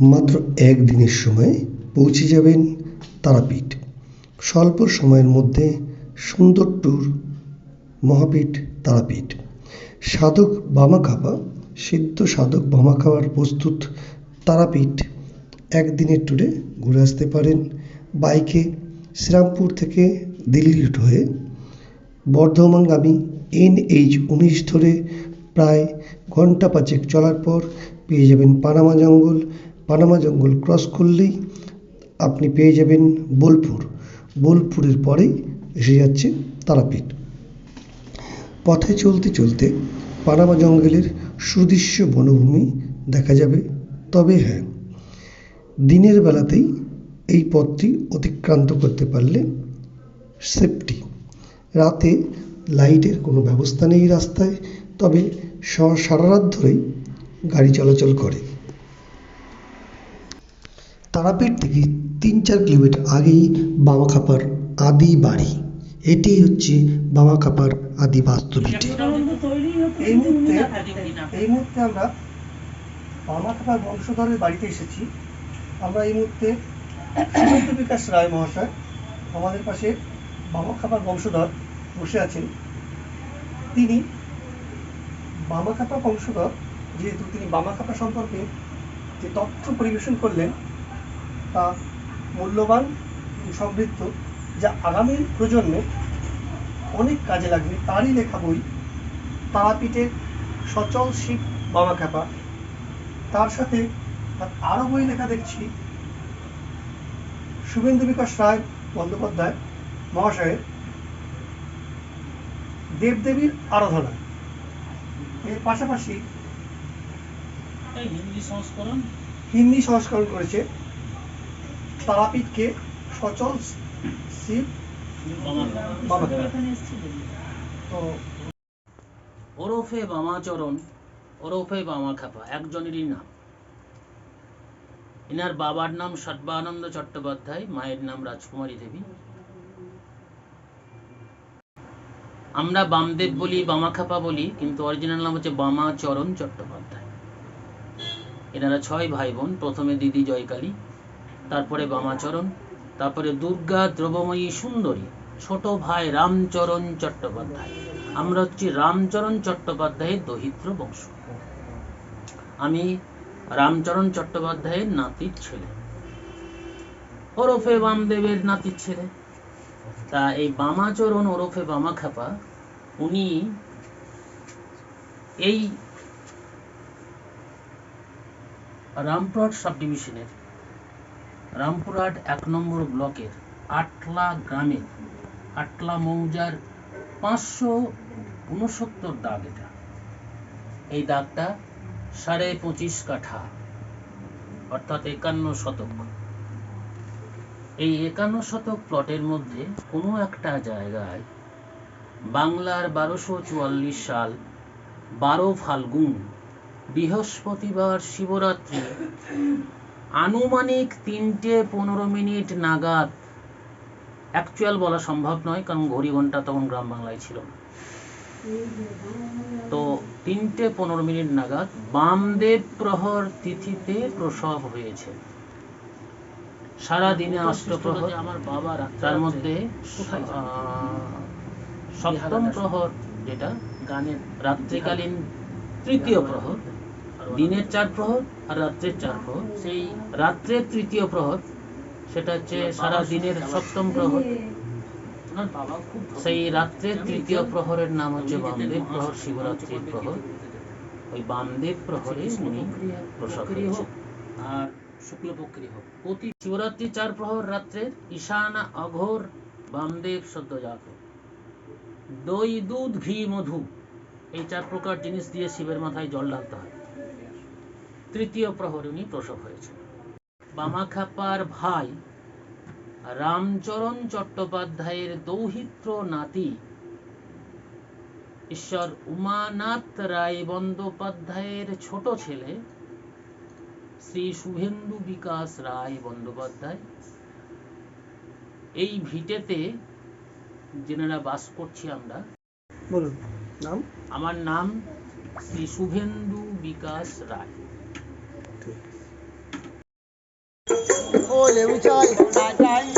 মাত্র একদিনের সময়ে পৌঁছে যাবেন তারাপীঠ। স্বল্প সময়ের মধ্যে সুন্দর ট্যুর মহাপীঠ তারাপীঠ। সাধক বামাখ্যাপা সিদ্ধ সাধক বামাখ্যাপার প্রস্তুত তারাপীঠ একদিনের ট্যুরে ঘুরে আসতে পারেন। বাইকে শ্রীরামপুর থেকে দিল্লি রুট হয়ে বর্ধমানগামী এনএইচ উনিশ ধরে প্রায় ঘণ্টা পাঁচেক চলার পর পেয়ে যাবেন পানামা জঙ্গল পানামা জঙ্গল ক্রস করলেই আপনি পেয়ে যাবেন বোলপুর। বোলপুরের পরেই এসে যাচ্ছে তারাপীঠ। পথে চলতে চলতে পানামা জঙ্গলের সুদৃশ্য বনভূমি দেখা যাবে। তবে হ্যাঁ দিনের বেলাতেই এই পথটি অতিক্রান্ত করতে পারলে সেফটি রাতে লাইটের কোনো ব্যবস্থা নেই রাস্তায়, তবে সারা রাত ধরেই গাড়ি চলাচল করে। তারাপীঠ থেকে তিন চার কিলোমিটার আগেই বামাখাপার আদি বাড়ি। এটি হচ্ছে বামাখাপার আদি বাস্তুভিটি এই মুহূর্তে এই মুহূর্তে আমরা বামাখাপার বংশধরের বাড়িতে এসেছি। আমরা এই মুহূর্তে বিকাশ রায় মহাশয় আমাদের পাশে বামাখাপার বংশধর বসে আছেন। তিনি বামাখাপা বংশধর, যেহেতু তিনি বামাখাপা সম্পর্কে যে তথ্য পরিবেশন করলেন মূল্যবান সমৃদ্ধ যা আগামী প্রজন্মে অনেক কাজে লাগবে। তারই লেখা বই তারাপীঠের সচল শিব বাবা খ্যাপা। তার সাথে তার আরও বই লেখা দেখছি। শুভেন্দু বিকাশ রায় বন্দ্যোপাধ্যায় মহাশয়ের দেবদেবীর আরাধনা। এর পাশাপাশি হিন্দি সংস্করণ হিন্দি সংস্করণ করেছে। তারাপীঠকে সচল শিব ওরফে বামাচরণ, ওরফে একজনেরই নাম। এনার বাবার নাম সর্বানন্দ চট্টোপাধ্যায়, মায়ের নাম রাজকুমারী দেবী। আমরা বামদেব বলি বামাখাপা বলি, কিন্তু অরিজিনাল নাম হচ্ছে বামাচরণ চট্টোপাধ্যায়। এনারা ছয় ভাই বোন, প্রথমে দিদি জয়কালী তারপরে বামাচরণ, তারপরে দুর্গা দ্রবময়ী সুন্দরী, ছোট ভাই রামচরণ চট্টোপাধ্যায়। আমরা হচ্ছি রামচরণ চট্টোপাধ্যায়ের দহিত্র বংশ আমি রামচরণ চট্টোপাধ্যায়ের নাতির ছেলে। ওরফে বামদেবের নাতির ছেলে। তা এই বামাচরণ, ওরফে বামাখাপা উনি এই রামপুরহাট সাব ডিভিশনের রামপুরহাট এক নম্বর ব্লকের আটলা গ্রামের আটলা মৌজার পাঁচশো উনসত্তর দাগ এটা। এই দাগটা সাড়ে পঁচিশ কাঠা, অর্থাৎ একান্ন শতক। এই একান্ন শতক প্লটের মধ্যে কোনো একটা জায়গায় বাংলার বারোশো চুয়াল্লিশ সাল বারো ফাল্গুন বৃহস্পতিবার শিবরাত্রি আনুমানিক তিনটে পনেরো মিনিট নাগাদ। অ্যাকচুয়াল বলা সম্ভব নয় কারণ ঘড়ি ঘণ্টা তখন গ্রাম বাংলায় ছিল তো তিনটে পনেরো মিনিট নাগাদ বামদেব প্রহর তিথিতে প্রসব হয়েছে। সারা দিনে অষ্টপ্রহর আমার বাবা তার মধ্যে সপ্তম প্রহর যেটা গানের রাত্রিকালীন তৃতীয় প্রহর। দিনের চার প্রহর আর রাত্রের চার প্রহর। সেই রাত্রের তৃতীয় প্রহর সেটা হচ্ছে সারা দিনের সপ্তম প্রহর। সেই রাত্রের তৃতীয় প্রহরের নাম হচ্ছে বামদেব প্রহর শিবরাত্রির প্রহর। ওই বামদেব প্রহরে উনি প্রসব হয়েছে আর শুক্লপক্ষী হোক প্রতি শিবরাত্রি চার প্রহর রাত্রে ঈশানা অঘোর বামদেব সদ্যজাত দই দুধ ঘি মধু এই চার প্রকার জিনিস দিয়ে শিবের মাথায় জল ঢালতে হয়। তৃতীয় প্রহরে উনি প্রসব হয়েছে। বামাখাপার ভাই রামচরণ চট্টোপাধ্যায়ের দৌহিত্র নাতি ঈশ্বর উমানাথ রায় বন্দ্যোপাধ্যায়ের ছোট ছেলে শ্রী শুভেন্দু বিকাশ রায় বন্দ্যোপাধ্যায়। এই ভিটেতে যেনারা বাস করছি আমরা। বলুন নাম? আমার নাম শ্রী শুভেন্দু বিকাশ রায়। Ôi liều chơi, đàn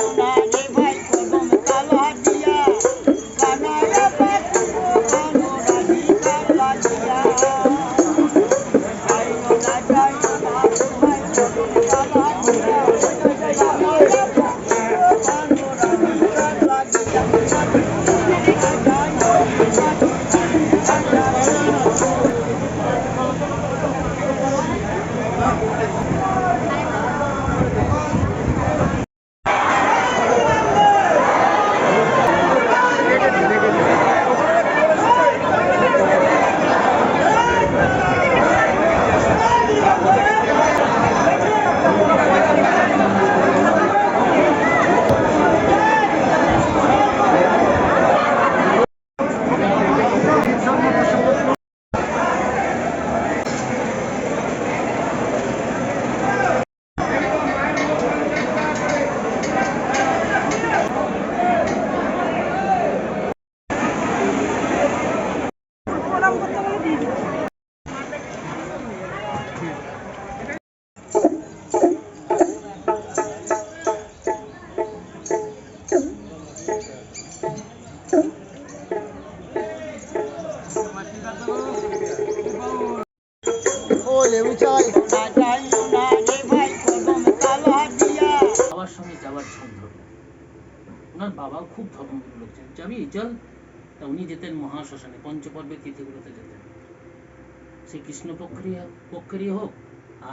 বলে ভাই কদম কালা দিয়া বাবার সঙ্গে যাওয়ার ছন্দ। ওনার বাবা খুব ধর্মগুলো লোক যাবি চল তা উনি যেতেন মহাশ্মশানে পঞ্চপর্বের তিথিগুলোতে যেতেন। সে কৃষ্ণ পক্ষেরই পক্ষেরই হোক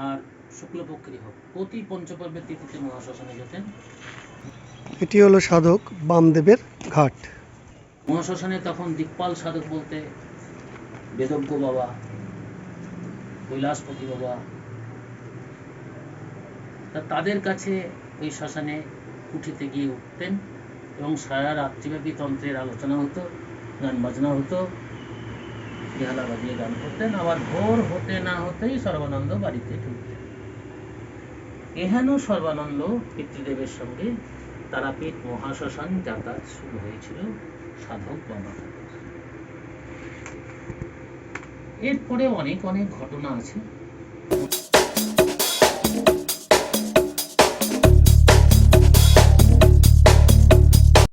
আর শুক্লপক্ষেরই হোক প্রতি পঞ্চপর্বের তিথিতে মহাশ্মশানে যেতেন। এটি হলো সাধক বামদেবের ঘাট। মহাশ্মশানে তখন দিকপাল সাধক বলতে বেদজ্ঞ বাবা কৈলাসপতি বাবা তা তাদের কাছে ওই শ্মশানে কুঠিতে গিয়ে উঠতেন এবং সারা রাত্রিব্যাপী তন্ত্রের আলোচনা হতো। গান বাজনা হতো বেহালা বাজিয়ে গান করতেন, আবার ভোর হতে না হতেই সর্বানন্দ বাড়িতে ঢুকতেন। এহেন সর্বানন্দ পিতৃদেবের সঙ্গে তারাপীঠ মহাশ্মশান যাতায়াত শুরু হয়েছিল সাধক বাবা। এরপরে অনেক অনেক ঘটনা আছে।